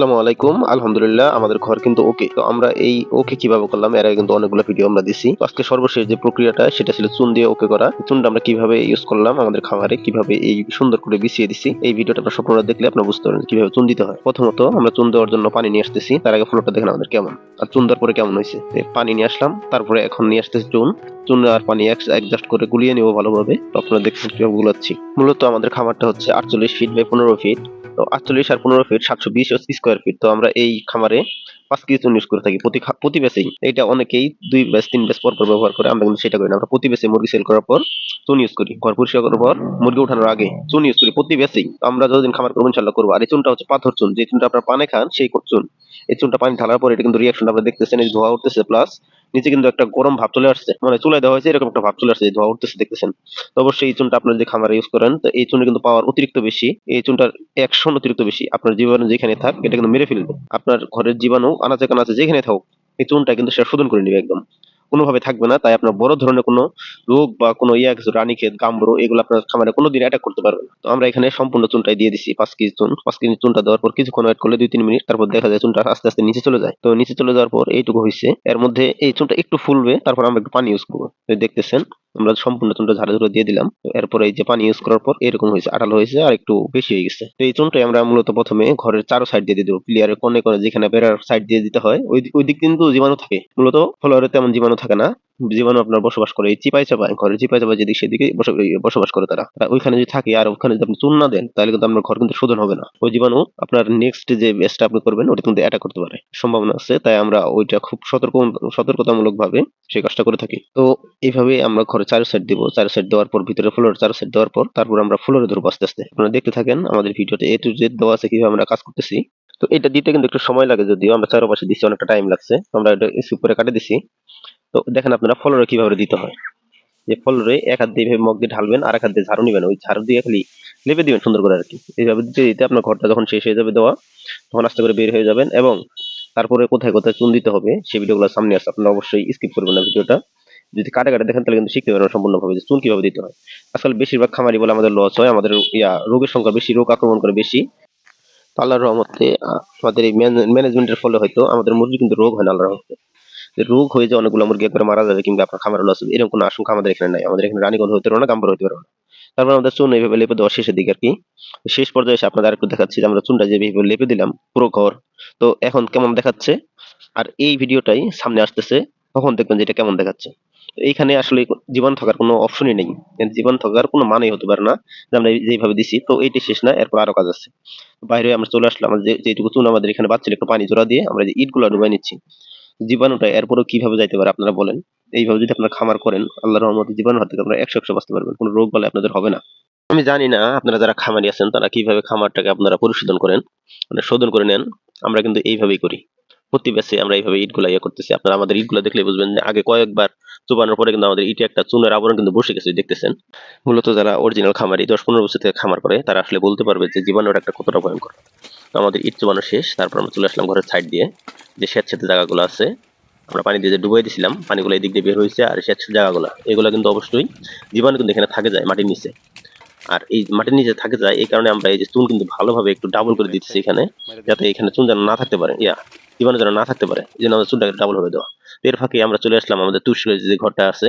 আসসালামু আলাইকুম। আলহামদুলিল্লাহ, আমাদের ঘর কিন্তু ওকে তো আমরা এই ওকে কীভাবে করলাম, এর আগে কিন্তু অনেকগুলো ভিডিও আমরা দিছি। আজকে সর্বশেষ যে প্রক্রিয়াটা, সেটা ছিল চুন দিয়ে ওকে করা। চুনটা আমরা কীভাবে ইউজ করলাম, আমাদের খামারে কীভাবে এই সুন্দর করে বিছিয়ে দিছি, এই ভিডিওটা আপনার সম্পূর্ণ দেখলে আপনার বুঝতে পারবেন কীভাবে চুন দিতে হয়। প্রথমত আমরা চুন দেওয়ার জন্য পানি নিয়ে আসতেছি। তার আগে ফ্লোরটা দেখেন আমাদের কেমন। আর চুন দেওয়ার পরে কেমন হয়েছে? পানি নিয়ে আসলাম, তারপরে এখন নিয়ে আসতেছি চুন। চুন আর পানি অ্যাডজাস্ট করে গুলিয়ে নিব ভালোভাবে। তো আপনারা দেখছেন গুলাচ্ছি। মূলত আমাদের খামারটা হচ্ছে আটচল্লিশ ফিট বাই পনেরো ফিট তো আটচল্লিশ আর পনেরো ফিট সাতশো বিশ স্কোয়ার ফিট তো আমরা এই খামারে পাঁচ কেজি ইউজ করে থাকি প্রতি বেসেই এটা অনেকেই দুই ব্যাস তিন ব্যাস পর পর ব্যবহার করে, আমরা কিন্তু সেটা করি না। আমরা প্রতি বেসে মুরগি সেল করার পর চুন ইউজ করি। ঘর পরিষ্কার করার পর মুরগি ওঠানোর আগে চুন ইউজ করি প্রতি বেসেই আমরা যতদিন খামার করব, ইনশাল্লাহ করব। আর এই চুনটা হচ্ছে পাথর চুন। যে চুনটা আপনার পানে খান, সেই চুন। এই চুনটা পানি ঢালার পর এটা কিন্তু রিয়াকশন আপনারা দেখতেছেন, এই যে ধোয়া উঠতেছে প্লাস নিচে কিন্তু একটা গরম ভাব চলে আসছে। মানে চুলায় দেওয়া হয়েছে, এরকম একটা ভাব চলে আসছে ধোয়া উঠতেছে দেখতেছেন। তো অবশ্যই এই চুনটা আপনারা যদি খামারে ইউজ করেন, তো এই চুনে কিন্তু পাওয়ার অতিরিক্ত বেশি। এই চুনটার একশন অতিরিক্ত বেশি। আপনার জীবাণু যেখানে থাক, এটা কিন্তু মেরে ফেলবে। আপনার ঘরের জীবাণু আনাচে কানাচে যেখানে থাকুক, এই চুনটা কিন্তু সেটা শোধন করে নেবে একদম। কোনোভাবে থাকবে না, তাই আপনার বড় ধরনের কোনো রোগ বা কোনো ইয়া, কিছু রানীক্ষেত গাম্বরো এগুলো আপনার খামারে কোনো দিন অ্যাটাক করতে পারবে না। তো আমরা এখানে সম্পূর্ণ চুনটাই দিয়ে দিছি, পাঁচ কেজি চুন। পাঁচ কেজি চুনটা দেওয়ার পর কিছুক্ষণ ওয়েট করলে দুই তিন মিনিট, তারপর দেখা যায় চুনটা আস্তে আস্তে নিচে চলে যায়। তো নিচে চলে যাওয়ার পর এইটুকু হয়েছে এর মধ্যে এই চুনটা একটু ফুলবে, তারপর আমরা একটু পানি ইউজ করব। দেখতেছেন আমরা সম্পূর্ণ চুনটা ঝাড়ে ধরে দিয়ে দিলাম। এরপরে এই যে পানি ইউজ করার পর এরকম হয়েছে আটাল হয়েছে আর একটু বেশি হয়ে গেছে। তো এই চুনটাই আমরা মূলত প্রথমে ঘরের চারো সাইড দিয়ে দিয়ে দেবো। প্লেয়ারের কোনে কোনে যেখানে বেড়ার সাইড দিয়ে দিতে হয়, ওই ওই দিক কিন্তু জীবাণু থাকে। মূলত ফলোয়ারে তেমন জীবাণু থাকে না। জীবাণু আপনার বসবাস করে, এই চিপাই চাপায় ঘরের চিপাই চাপায় যেদিকে সেদিকে বস- বসবাস করে তারা। ওইখানে যদি থাকে আর ওখানে যদি আপনি চুন না দেন, তাহলে কিন্তু আপনার ঘর কিন্তু শোধন হবে না। ওই জীবাণু আপনার নেক্সট যে বেসটা আপনি করবেন, ওটা কিন্তু অ্যাটাক করতে পারে। সম্ভাবনা আছে, তাই আমরা ওইটা খুব সতর্ক সতর্কতামূলক ভাবে সেই কাজটা করে থাকি। তো এইভাবে আমরা ঘরে চার সাইড দিব। চার সাইড দেওয়ার পর, ভিতরে ফ্লোর চার সাইড দেওয়ার পর, তারপর আমরা ফ্লোরে ধরবো আস্তে আস্তে। আপনারা দেখতে থাকেন, আমাদের ভিডিওতে এ টু জেড দেওয়া আছে, কীভাবে আমরা কাজ করতেছি। তো এটা দিতে কিন্তু একটু সময় লাগে যদিও, আমরা চারপাশে দিচ্ছি অনেকটা টাইম লাগছে। আমরা এটা করে কাটে দিছি। তো দেখেন আপনারা ফ্লোরে কীভাবে দিতে হয়। যে ফ্লোরে এক হাত দিয়ে মগ দিয়ে ঢালবেন আর এক হাত দিয়ে ঝাড়ু নেবেন। ওই ঝাড়ু দিয়ে খালি লেপে দিবেন সুন্দর করে আর কি এইভাবে দিতে দিতে আপনার ঘরটা যখন শেষ হয়ে যাবে দেওয়া, তখন আস্তে করে বের হয়ে যাবেন এবং তারপরে কোথায় কোথায় চুন দিতে হবে সেই ভিডিওগুলো সামনে আসছে আপনারা অবশ্যই স্কিপ করবেন না ভিডিওটা। যদি কাটে কাটে দেখেন তাহলে কিন্তু শিখতে পারবেন সম্পূর্ণভাবে যে চুন কীভাবে দিতে হয়। আসলে বেশিরভাগ খামারি বলে আমাদের লস হয়, আমাদের ইয়া রোগের সংখ্যা বেশি, রোগ আক্রমণ করে বেশি। তো আল্লাহর রহমতে আমাদের এই ম্যানেজমেন্টের ফলে হয়তো আমাদের মুরগি কিন্তু রোগ হয় না আল্লাহর রহমতে। রোগ হয়ে যায় অনেকগুলো মুরগি একবারে মারা যাবে কিংবা আপনার খামারে লস এরকম কোনো আশঙ্কা আমাদের এখানে নাই। আমাদের এখানে রানীগঞ্জ হতে পারবে না, গাম্বর হতে পারবে না। তারপর আমাদের চুন এইভাবে লেপে দেওয়া শেষের দিকে আর কি শেষ পর্যায়ে এসে আপনাদের আরেকটু দেখাচ্ছি যে আমরা চুনটা যেভাবে লেপে দিলাম, পুরো ঘর। তো এখন কেমন দেখাচ্ছে? আর এই ভিডিওটাই সামনে আসতেছে, তখন দেখবেন যে এটা কেমন দেখাচ্ছে। এইখানে আসলে জীবন থাকার কোনো অপশনই নেই। জীবন থাকার কোনো মানেই হতে পারে না যে আমরা যেভাবে দিছি। তো এইটি শেষ না, এরপর আরও কাজ আছে। বাইরে আমরা চলে আসলাম যেটুকু চুন আমাদের এখানে বাচ্চালে একটু পানি জোড়া দিয়ে আমরা যে ইটগুলো ডুবাই নিচ্ছি। জীবাণুটা, এরপরেও কীভাবে যাইতে পারে আপনারা বলেন। এইভাবে যদি আপনারা খামার করেন, আল্লাহর রহমতে জীবাণু হাত থেকে আপনারা একশো একশো বাঁচতে পারবেন। কোনো রোগ বলে আপনাদের হবে না। আমি জানি না আপনারা যারা খামারি আছেন, তারা কীভাবে খামারটাকে আপনারা পরিশোধন করেন মানে শোধন করে নেন। আমরা কিন্তু এইভাবেই করি। প্রতি ব্যাচে আমরা এইভাবে ইটগুলা ইয়ে করতেছি। আপনারা আমাদের ইটগুলা দেখলে বুঝবেন যে আগে কয়েকবার চুবানোর পরে কিন্তু আমাদের ইটে একটা চুনের আবরণ কিন্তু বসে গেছে, দেখতেছেন? মূলত যারা অরিজিনাল খামারি, দশ পনেরো বছর থেকে খামার করে, তারা আসলে বলতে পারবে যে জীবাণুর একটা কতটা ভয়ঙ্কর। আমাদের ইট চুবানো শেষ, তারপর আমরা চলে আসলাম ঘরের সাইড দিয়ে, যে স্যাঁতস্যাঁতে জায়গাগুলো আছে। আমরা পানি দিয়ে ডুবাই দিছিলাম, পানিগুলো এই দিক দিয়ে বের হয়েছে আর স্যাঁতস্যাঁতে জায়গাগুলো, এগুলো কিন্তু অবশ্যই জীবাণু কিন্তু এখানে থাকে যায় মাটির নিচে। আর এই মাটির নিচে থাকে যায়, এই কারণে আমরা এই যে চুন কিন্তু ভালোভাবে একটু ডাবল করে দিতেছি এখানে, যাতে এখানে চুন যেন না থাকতে পারে। ইয়া জীবাণু যেন না থাকতে পারে। এই জন্য আমাদের চুনটাকে ডাবল ভাবে দেওয়া। এর ফাঁকে আমরা চলে আসলাম আমাদের তুষের যে ঘরটা আছে,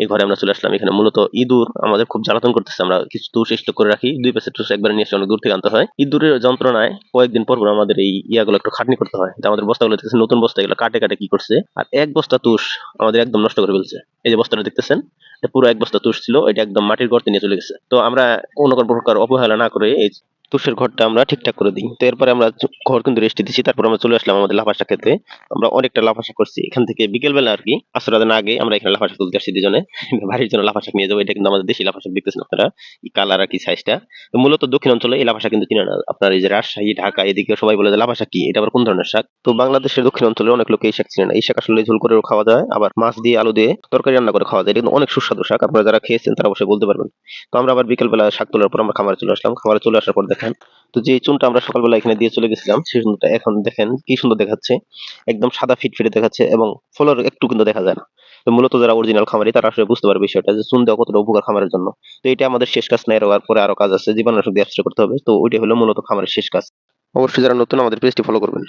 এই ঘরে আমরা চলে আসলাম। এখানে মূলত ইঁদুর আমাদের খুব জ্বালাতন করতেছে। আমরা কিছু তুষ স্টক করে রাখি। দুই পাশে তুষ একবার নিয়ে এসে অনেক দূর থেকে আনতে হয়। ইঁদুরের যন্ত্রণায় কয়েকদিন পর পর আমাদের এই ইয়াগুলো একটু খাটনি করতে হয়। আমাদের বস্তাগুলো দেখতেছেন, নতুন বস্তা। এগুলো কাটে কাটে কি করছে? আর এক বস্তা তুষ আমাদের একদম নষ্ট করে ফেলছে। এই যে বস্তাটা দেখতেছেন পুরো এক বস্তা তুষ ছিল। এটা একদম মাটির গর্তে নিয়ে চলে গেছে। তো আমরা কোনো প্রকার অবহেলা না করে এই তুষের ঘরটা আমরা ঠিকঠাক করে দিই। তো এরপরে আমরা ঘর কিন্তু রেস্টে দিচ্ছি তারপর আমরা চলে আসলাম আমাদের লাফাশা খেতে আমরা অনেকটা লাফাশা করছি। এখান থেকে বিকেল বেলা আর কি আসর রাতের আগে আমরা এখানে লাফাশা তুলতে আসছি দুজনে। বাড়ির জন্য লাফাশা নিয়ে যাব, এটা কিন্তু আমাদের দেশি লাফাশা দেখতেছেন আপনারা, এই কালার আর কি সাইজটা তো মূলত দক্ষিণ অঞ্চলে এই লাফাশা কিন্তু চিনে না। আপনার এই যে রাজশাহী, ঢাকা, এদিকে সবাই বলে যে লাফাশা কি? এটা আবার কোন ধরনের শাক? তো বাংলাদেশের দক্ষিণ অঞ্চলে অনেক লোক এই শাক চিনে না। এই শাক আসলে ঝোল করেও খাওয়া যায়, আবার মাছ দিয়ে আলু দিয়ে তরকারি রান্না করে খাওয়া যায়। এটা কিন্তু অনেক সুস্বাদু শাক। আপনারা যারা খেয়েছেন তারা অবশ্যই বলতে পারবেন। তো আমরা আবার বিকেলবেলা শাক তোলার পর আমরা খামারে চলে আসলাম। খামারে চলে আসার পর দেখেন। তো যে চুনটা আমরা সকালবেলা এখানে দিয়ে চলে গেছিলাম, সেই চুনটা এখন দেখেন কি সুন্দর দেখাচ্ছে। একদম সাদা ফিটফিটে দেখাচ্ছে এবং ফলর একটু কিন্তু দেখা যায় না। তো মূলত যারা অরিজিনাল খামারি, তারা আসলে বুঝতে পারবে বিষয়টা যে চুন দেওয়া কতটা উপকার খামারের জন্য। তো এটা আমাদের শেষ কাজ নাই আর পরে আরও কাজ আছে, জীবাণুনাশক দিয়ে করতে হবে। তো ওইটা হলো মূলত খামারের শেষ কাজ। অবশ্যই যারা নতুন আমাদের পেজটি ফলো করবেন।